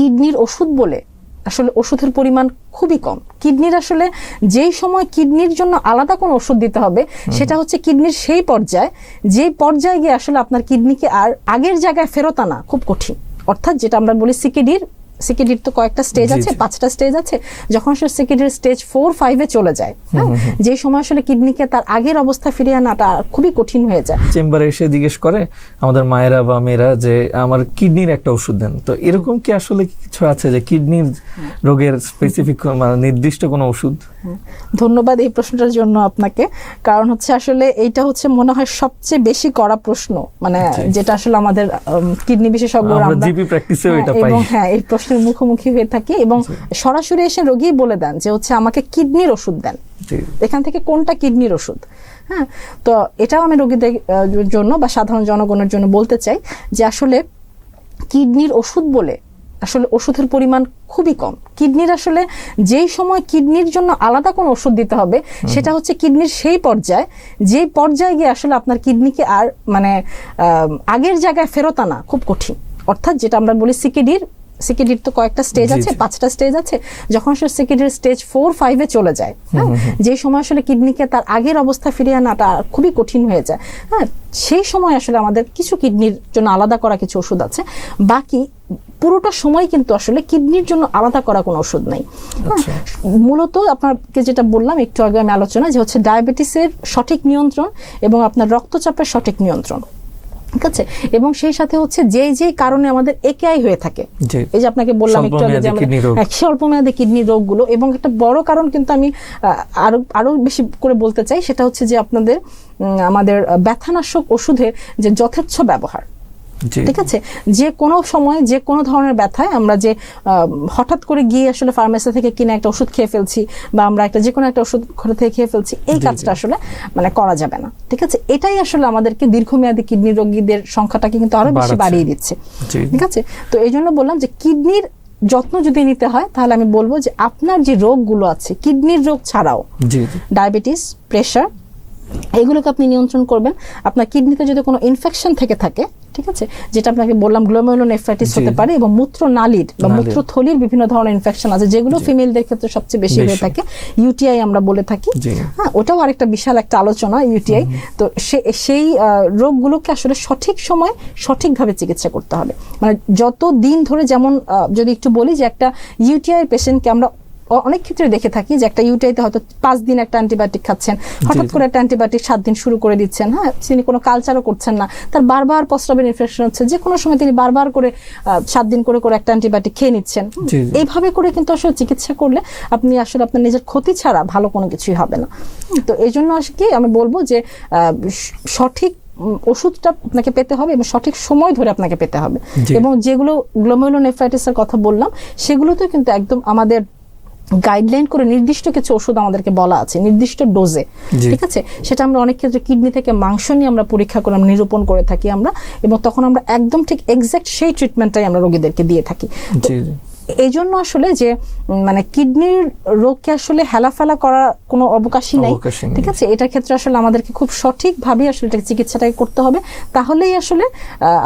কিডনির ওষুধ বলে আসলে ওষুধের পরিমাণ খুবই কম। কিডনির আসলে যেই সময় কিডনির জন্য আলাদা কোনো ওষুধ দিতে হবে সেটা হচ্ছে কিডনির সেই পর্যায়ে যে পর্যায়ে গিয়ে আসলে আপনার কিডনিকে আর আগের জায়গায় ফেরত আনা খুব কঠিন। অর্থাৎ যেটা আমরা বলি সিকিডির সিকিডির তো কয়েকটা স্টেজ আছে পাঁচটা স্টেজ আছে যখন সে সিকিডির স্টেজ ফোর ফাইভে চলে যায় হ্যাঁ? যে সময় আসলে কিডনিকে তার আগের অবস্থা ফিরিয়ে আনাটা খুবই কঠিন হয়ে যায়। চেম্বারে এসে জিজ্ঞেস করে আমাদের মায়েরা বা মেয়েরা যে আমার কিডনির একটা ওষুধ দেন। তো এরকম কি আসলে কিছু আছে যে কিডনির রোগের স্পেসিফিক মানে নির্দিষ্ট কোনো ওষুধ? ধন্যবাদ এই প্রশ্নটার জন্য আপনাকে। কারণ হচ্ছে আসলে এইটা হচ্ছে মনে হয় সবচেয়ে বেশি করা প্রশ্ন। মানে যেটা আসলে আমাদের কিডনি বিশেষজ্ঞ আমরা জিপি প্র্যাকটিসেও এটা পাই। এবং হ্যাঁ এই প্রশ্নের মুখোমুখি হয়ে থাকি এবং সরাসরি এসে রোগী বলে দেন যে হচ্ছে আমাকে কিডনির ওষুধ দেন। এখান থেকে কোনটা কিডনির ওষুধ? হ্যাঁ তো এটাও আমি রোগীদের জন্য বা সাধারণ জনগণের জন্য বলতে চাই যে আসলে কিডনির ওষুধ বলে আসলে ওষুধের পরিমাণ খুবই কম। কিডনির আসলে যেই সময় কিডনির জন্য আলাদা কোনো ওষুধ দিতে হবে সেটা হচ্ছে কিডনির সেই পর্যায়ে যেই পর্যায়ে গিয়ে আসলে আপনার কিডনিকে আর মানে আগের জায়গায় ফেরত আনা খুব কঠিন। অর্থাৎ যেটা আমরা বলি সিকিডির সিকিডির তো কয়েকটা স্টেজ আছে পাঁচটা স্টেজ আছে। যখন আসলে সিকিডির স্টেজ ফোর ফাইভে চলে যায় হ্যাঁ যে সময় আসলে কিডনিকে তার আগের অবস্থা ফিরিয়ে আনাটা খুবই কঠিন হয়ে যায় হ্যাঁ সেই সময় আসলে আমাদের কিছু কিডনির জন্য আলাদা করা কিছু ওষুধ আছে। বাকি পুরোটা সময় কিন্তু আসলে কিডনির জন্য আলাদা করা কোনো ওষুধ নাই হ্যাঁ, আচ্ছা। মূলত আপনাকে যেটা বললাম একটু আগে আমি আলোচনা যে হচ্ছে ডায়াবেটিসের সঠিক নিয়ন্ত্রণ এবং আপনার রক্তচাপের সঠিক নিয়ন্ত্রণ। ঠিক আছে? এবং সেই সাথে হচ্ছে যে যে কারণে আমাদের একেআই হয়ে থাকে। এই যে আপনাকে বললাম একটু আগে যে স্বল্প মেয়াদে কিডনি রোগগুলো এবং একটা বড় কারণ কিন্তু আমি আহ, আরও আরও বেশি করে বলতে চাই সেটা হচ্ছে যে আপনাদের আমাদের ব্যথানাশক ওষুধের যে যথেচ্ছ ব্যবহার ঠিক আছে? যে কোনো সময় যে কোনো ধরনের ব্যথায় আমরা যে হঠাৎ করে গিয়ে আসলে ফার্মেসি থেকে কিনে একটা ওষুধ খেয়ে ফেলছি বা আমরা একটা যে কোনো একটা ওষুধ ঘরে থেকে খেয়ে ফেলছি এই কাজটা আসলে মানে করা যাবে না। ঠিক আছে? এটাই আসলে আমাদেরকে দীর্ঘমেয়াদী কিডনি রোগীদের সংখ্যাটাকে কিন্তু আরও বেশি বাড়িয়ে দিচ্ছে। ঠিক আছে? তো এই জন্য বললাম যে কিডনির যত্ন যদি নিতে হয় তাহলে আমি বলব যে আপনার যে রোগগুলো আছে কিডনির রোগ ছাড়াও ডায়াবেটিস প্রেশার এগুলোকে আপনি নিয়ন্ত্রণ করবেন। আপনার কিডনিতে যদি কোনো ইনফেকশন থেকে থাকে ঠিক আছে? যেটা আপনাকে বললাম গ্লোমেরুলোনেফ্রাইটিস। হতে পারে এবং মূত্র নালীর। বা। মূত্রথলির বিভিন্ন ধরনের ইনফেকশন আছে যেগুলো ফিমেলদের ক্ষেত্রে সবচেয়ে বেশি হয়ে থাকে। ইউটিআই আমরা বলে থাকি। হ্যাঁ ওটাও আরেকটা বিশাল একটা আলোচনা ইউটিআই তো সে- সেই রোগগুলোকে আসলে সঠিক সময় সঠিকভাবে চিকিৎসা করতে হবে। মানে যত দিন ধরে যেমন যদি একটু বলি যে একটা ইউটিআই পেশেন্টকে আমরা অনেক ক্ষেত্রে দেখে থাকি যে একটা ইউটিআইতে হয়তো পাঁচ দিন একটা অ্যান্টিবায়োটিক খাচ্ছেন হঠাৎ করে একটা অ্যান্টিবায়োটিক সাত দিন শুরু করে দিচ্ছেন হ্যাঁ? তিনি কোনো কালচারও করছেন না। তার বারবার প্রস্রাবের ইনফেকশন হচ্ছে। যে কোনো সময় তিনি বারবার করে সাত দিন করে করে একটা অ্যান্টিবায়োটিক খেয়ে নিচ্ছেন। এইভাবে করে কিন্তু আসলে চিকিৎসা করলে আপনি আসলে আপনার নিজের ক্ষতি ছাড়া ভালো কোনো কিছুই হবে না। তো এই জন্য আসলে কি আমি বলব যে আহ, সঠিক ওষুধটা আপনাকে পেতে হবে এবং সঠিক সময় ধরে আপনাকে পেতে হবে। এবং যেগুলো গ্লোমেরুলোনেফ্রাইটিসের কথা বললাম সেগুলোতেও কিন্তু একদম আমাদের গাইডলাইন করে নির্দিষ্ট কিছু ওষুধ আমাদেরকে বলা আছে নির্দিষ্ট ডোজে ঠিক আছে? সেটা আমরা অনেক ক্ষেত্রে কিডনি থেকে মাংস নিয়ে আমরা পরীক্ষা করে নিরূপণ করে থাকি আমরা এবং তখন আমরা একদম ঠিক এক্সাক্ট সেই ট্রিটমেন্টটাই আমরা রোগীদেরকে দিয়ে থাকি। এই জন্য আসলে যে মানে কিডনির রোগকে আসলে হেলাফেলা করার কোনো অবকাশই নাই। ঠিক আছে? এটার ক্ষেত্রে আসলে আমাদেরকে খুব সঠিকভাবে আসলে এটা চিকিৎসাটাকে করতে হবে। তাহলেই আসলে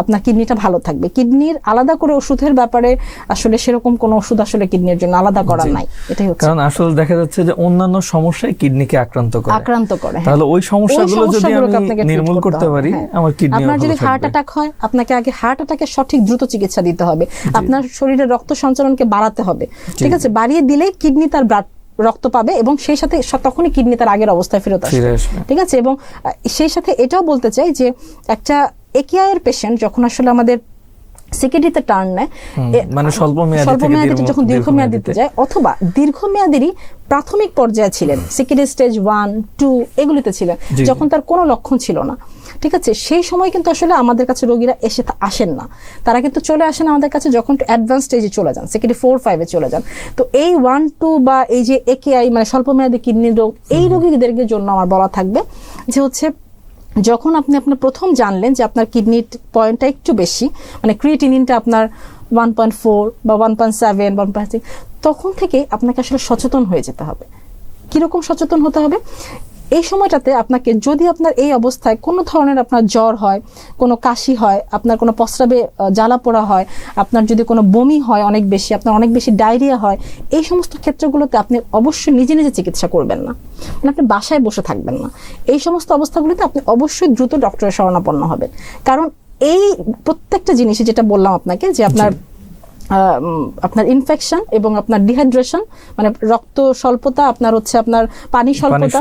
আপনার কিডনিটা ভালো থাকবে। কিডনির আলাদা করে ওষুধের ব্যাপারে আসলে সেরকম কোনো ওষুধ আসলে কিডনির জন্য আলাদা করা নাই। এটাই হচ্ছে। কারণ আসলে দেখা যাচ্ছে যে অন্যান্য সমস্যায় কিডনিকে আক্রান্ত করে। আক্রান্ত করে হ্যাঁ। তাহলে ওই সমস্যাগুলো যদি আমি নির্মূল করতে পারি হ্যাঁ। আমার কিডনি আপনার যদি হার্ট অ্যাটাক হয় আপনাকে আগে হার্ট অ্যাটাকের সঠিক দ্রুত চিকিৎসা দিতে হবে। আপনার শরীরে রক্ত সঞ্চালনকে বাড়াতে হবে। ঠিক আছে? বাড়িয়ে দিলেই কিডনি তার ব্লাড রক্ত পাবে এবং সেই সাথে তখনই কিডনি তার আগের অবস্থায় ফেরত আসবে। ঠিক আছে? এবং সেই সাথে এটাও বলতে চাই যে একটা একিআই এর পেশেন্ট যখন আসলে আমাদের টার্ন নেয় মানে স্বল্প মেয়াদি স্বল্প থেকে মেয়াদি দীর্ঘ- যখন দীর্ঘমেয়াদিতে। যায় অথবা দীর্ঘমেয়াদেরই প্রাথমিক পর্যায়ে ছিলেন সিকিডি স্টেজ ওয়ান টু এগুলিতে ছিলেন। যখন তার কোনো লক্ষণ ছিল না। ঠিক আছে? সেই সময় কিন্তু আসলে আমাদের কাছে রোগীরা এসে আসেন না। তারা কিন্তু চলে আসেন আমাদের কাছে যখন অ্যাডভান্স স্টেজে চলে যান সেকেন্ডে ফোর ফাইভে চলে যান। তো এই ওয়ান টু বা এই যে একেআই মানে স্বল্পমেয়াদী কিডনি রোগ এই রোগীদের জন্য আমার বলা থাকবে যে হচ্ছে যখন আপনি আপনার প্রথম জানলেন যে আপনার কিডনির পয়েন্টটা একটু বেশি মানে ক্রিয়েটিনিনটা আপনার ওয়ান পয়েন্ট ফোর বা one point seven one point six তখন থেকে আপনাকে আসলে সচেতন হয়ে যেতে হবে। কীরকম সচেতন হতে হবে? এই সময়টাতে আপনাকে যদি আপনার এই অবস্থায় কোনো ধরনের আপনার জ্বর হয়, কোনো কাশি হয়, আপনার কোনো প্রস্রাবে জ্বালা পোড়া হয়, আপনার যদি কোনো বমি হয় অনেক বেশি, আপনার অনেক বেশি ডায়রিয়া হয়, এই সমস্ত ক্ষেত্রগুলোতে আপনি অবশ্যই নিজে নিজে চিকিৎসা করবেন না। মানে আপনি বাসায় বসে থাকবেন না। এই সমস্ত অবস্থাগুলিতে আপনি অবশ্যই দ্রুত ডক্টরের শরণাপন্ন হবেন। কারণ এই প্রত্যেকটা জিনিসে যেটা বললাম আপনাকে যে আপনার আপনার ইনফেকশন এবং আপনার ডিহাইড্রেশন মানে রক্ত স্বল্পতা আপনার হচ্ছে আপনার পানি স্বল্পতা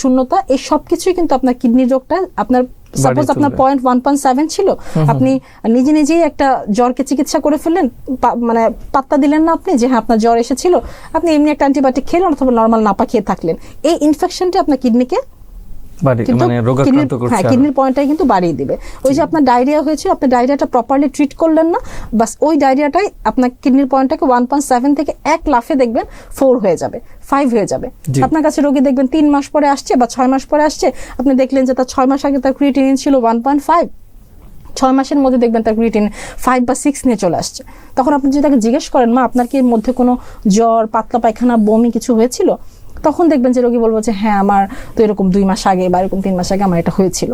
শূন্যতা। এই সব কিছুই কিন্তু আপনার কিডনি রোগটা আপনার সাপোজ আপনার পয়েন্ট ওয়ান পয়েন্ট সেভেন ছিল আপনি নিজে নিজেই একটা জ্বরকে চিকিৎসা করে ফেললেন মানে পাত্তা দিলেন না আপনি যে হ্যাঁ আপনার জ্বর এসেছিল আপনি এমনি একটা অ্যান্টিবায়োটিক খেলেন অথবা নর্মাল নাপা খেয়ে থাকলেন। এই ইনফেকশনটা আপনার কিডনিকে মানে রোগাক্রান্ত করছে হ্যাঁ কিডনির পয়েন্টটাই কিন্তু বাড়িয়ে দিবে। ওই যে আপনার ডায়রিয়া হয়েছে আপনি ডায়রিয়াটা প্রপারলি ট্রিট করলেন না বাস ওই ডায়রিয়াটাই আপনার কিডনির পয়েন্টটাকে ওয়ান পয়েন্ট সেভেন থেকে এক লাফে দেখবেন ফোর হয়ে যাবে ফাইভ হয়ে যাবে। আপনার কাছে রোগী দেখবেন তিন মাস পরে আসছে বা ছয় মাস পরে আসছে আপনি দেখলেন যে তার ছয় মাস আগে তার ক্রিয়েটিনিন ছিল ওয়ান পয়েন্ট ফাইভ ছয় মাসের মধ্যে দেখবেন তার ক্রিয়েটিন ফাইভ বা সিক্স নিয়ে চলে আসছে। তখন আপনি যদি তাকে জিজ্ঞেস করেন মা আপনার কি এর মধ্যে কোনো জ্বর পাতলা পায়খানা বমি কিছু হয়েছিল? তখন দেখবেন যে রোগী বলব যে হ্যাঁ আমার তো এরকম দুই মাস আগে বা এরকম তিন মাস আগে আমার এটা হয়েছিল।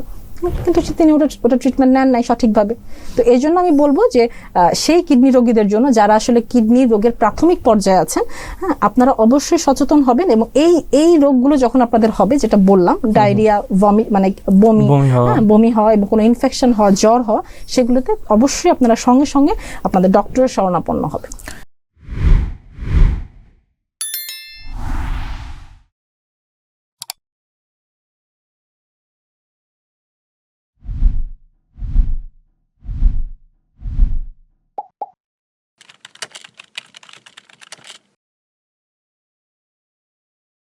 কিন্তু তিনি ওটা ওটা ট্রিটমেন্ট নেন নাই সঠিকভাবে। তো এই জন্য আমি বলব যে সেই কিডনি রোগীদের জন্য যারা আসলে কিডনি রোগের প্রাথমিক পর্যায়ে আছেন হ্যাঁ আপনারা অবশ্যই সচেতন হবেন এবং এই এই রোগগুলো যখন আপনাদের হবে যেটা বললাম ডায়রিয়া ভমি মানে বমি বমি হ্যাঁ, বমি হওয়া এবং কোনো ইনফেকশন হওয়া জ্বর হওয়া সেগুলোতে অবশ্যই আপনারা সঙ্গে সঙ্গে আপনাদের ডক্টরের শরণাপন্ন হবে